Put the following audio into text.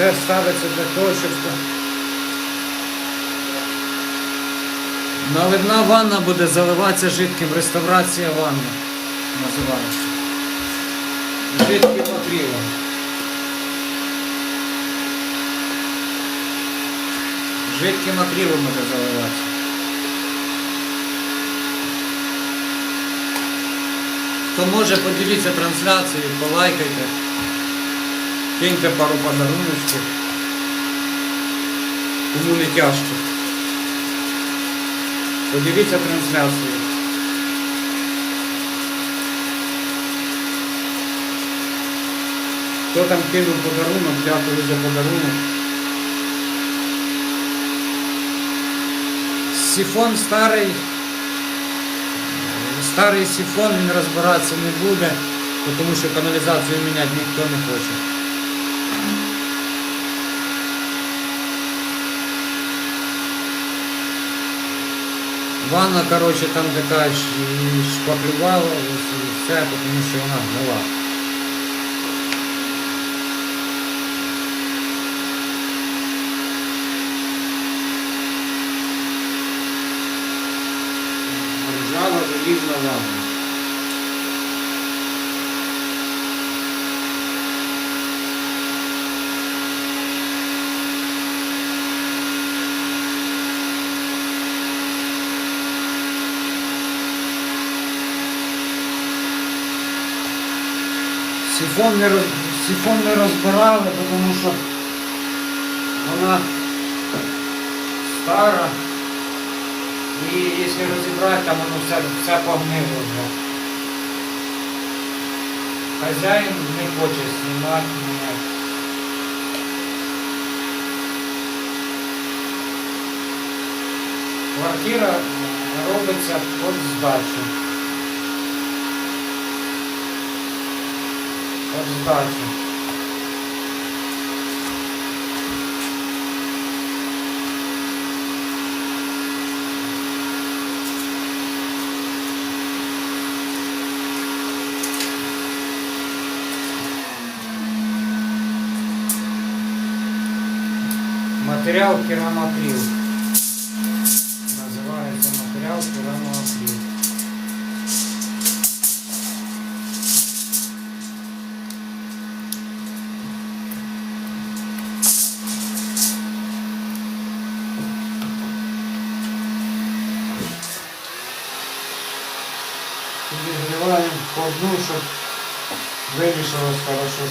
Це ставиться для того, щоб наливна ванна буде заливатися жидким. Реставрація ванни називається. Жидким акрилом. Жидким акрилом буде заливатися. Хто може, поділіться трансляцією, полайкайте, киньте пару подаруночків. Кому не тяжко. Поділіться трансляцією. Хто там кинув подарунок, дякую за подарунок. Сифон старий. Старий сифон він розбиратися не буде, тому що каналізацію міняти ніхто не хоче. Ванна, короче, там така ж і шпаклювала вся, все, тому що вона гнила. Ржава залізна ванна. Сифон не, роз... Сифон не розбирали, тому що вона стара. І якщо розібрати, там воно все, все погнило вже. Хазяїн не хоче знімати ніяк. Квартира робиться під здачу. Під здачу. Матеріал керамоакрил. Називається матеріал Підігріваємо по дну, щоб вимішалось хорошо,